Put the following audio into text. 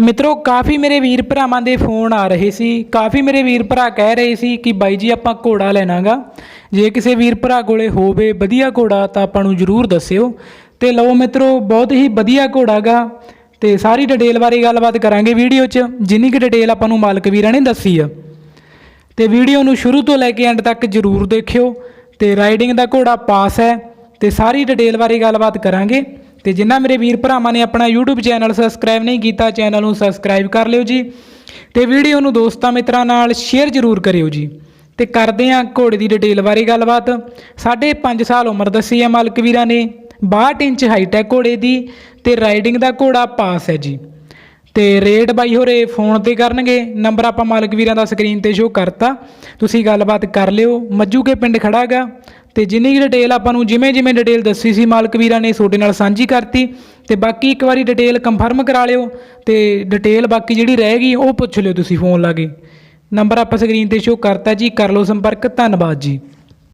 ਮਿੱਤਰੋ, ਕਾਫੀ ਮੇਰੇ ਵੀਰ ਭਰਾਵਾਂ ਦੇ ਫੋਨ ਆ ਰਹੇ ਸੀ। ਕਾਫੀ ਮੇਰੇ ਵੀਰ ਭਰਾ ਕਹਿ ਰਹੇ ਸੀ ਕਿ ਬਾਈ ਜੀ, ਆਪਾਂ ਘੋੜਾ ਲੈਣਾਗਾ। ਜੇ ਕਿਸੇ ਵੀਰ ਭਰਾ ਕੋਲੇ ਹੋਵੇ ਵਧੀਆ ਘੋੜਾ, ਤਾਂ ਆਪਾਂ ਨੂੰ ਜਰੂਰ ਦੱਸਿਓ। ਤੇ ਲਓ ਮਿੱਤਰੋ, ਬਹੁਤ ਹੀ ਵਧੀਆ ਘੋੜਾਗਾ। ਤੇ ਸਾਰੀ ਡਿਟੇਲ ਬਾਰੇ ਗੱਲਬਾਤ ਕਰਾਂਗੇ ਵੀਡੀਓ 'ਚ। ਜਿੰਨੀ ਕਿ ਡਿਟੇਲ ਆਪਾਂ ਨੂੰ ਮਾਲਕ ਵੀਰਾਂ ਨੇ ਦੱਸੀ ਆ। ਤੇ ਵੀਡੀਓ ਨੂੰ ਸ਼ੁਰੂ ਤੋਂ ਲੈ ਕੇ ਐਂਡ ਤੱਕ ਜਰੂਰ ਦੇਖਿਓ। ਤੇ ਰਾਈਡਿੰਗ ਦਾ ਘੋੜਾ ਪਾਸ ਹੈ। ਤੇ ਸਾਰੀ ਡਿਟੇਲ ਬਾਰੇ ਗੱਲਬਾਤ ਕਰਾਂਗੇ। ਤੇ ਜਿਨ੍ਹਾਂ ਮੇਰੇ ਵੀਰ ਭਰਾਵਾਂ ਨੇ ਆਪਣਾ YouTube ਚੈਨਲ ਸਬਸਕ੍ਰਾਈਬ ਨਹੀਂ ਕੀਤਾ, ਚੈਨਲ ਨੂੰ ਸਬਸਕ੍ਰਾਈਬ ਕਰ ਲਿਓ ਜੀ ਤੇ ਵੀਡੀਓ ਨੂੰ ਦੋਸਤਾਂ ਮਿੱਤਰਾਂ ਨਾਲ ਸ਼ੇਅਰ ਜਰੂਰ ਕਰਿਓ ਜੀ। ਤੇ ਕਰਦੇ ਹਾਂ ਘੋੜੇ ਦੀ ਡਿਟੇਲ ਬਾਰੇ ਗੱਲਬਾਤ। ਸਾਢੇ 5 ਸਾਲ ਉਮਰ ਦੱਸੀ ਹੈ ਮਾਲਕ ਵੀਰਾਂ ਨੇ। 62 ਇੰਚ ਹਾਈਟ ਹੈ ਘੋੜੇ ਦੀ ਤੇ ਰਾਈਡਿੰਗ ਦਾ ਘੋੜਾ ਪਾਸ ਹੈ ਜੀ। ਤੇ ਰੇਟ ਬਾਈ ਹੋਰੇ ਫੋਨ ਤੇ ਕਰਨਗੇ। ਨੰਬਰ ਆਪਾਂ ਮਾਲਕ ਵੀਰਾਂ ਦਾ ਸਕਰੀਨ ਤੇ ਸ਼ੋ ਕਰਤਾ। ਤੁਸੀਂ ਗੱਲਬਾਤ ਕਰ ਲਿਓ। ਮੱਜੂ ਕੇ ਪਿੰਡ ਖੜਾਗਾ ਤੇ ਜਿੰਨੀ ਵੀ ਡਿਟੇਲ ਆਪਾਂ ਨੂੰ ਜਿਵੇਂ ਜਿਵੇਂ ਡਿਟੇਲ ਦੱਸੀ ਸੀ, ਮਾਲਕ ਵੀਰਾਂ ਨੇ ਤੁਹਾਡੇ ਨਾਲ ਸਾਂਝੀ ਕਰਤੀ, ਤੇ ਬਾਕੀ ਇੱਕ ਵਾਰੀ ਡਿਟੇਲ ਕੰਫਰਮ ਕਰਾ ਲਿਓ, ਤੇ ਡਿਟੇਲ ਬਾਕੀ ਜਿਹੜੀ ਰਹਿ ਗਈ, ਉਹ ਪੁੱਛ ਲਿਓ ਤੁਸੀਂ ਫੋਨ ਲਾ ਕੇ ਨੰਬਰ ਆਪਾਂ ਸਕਰੀਨ ਤੇ ਸ਼ੋ ਕਰਤਾ ਜੀ, ਕਰ ਲਓ ਸੰਪਰਕ, ਧੰਨਵਾਦ ਜੀ।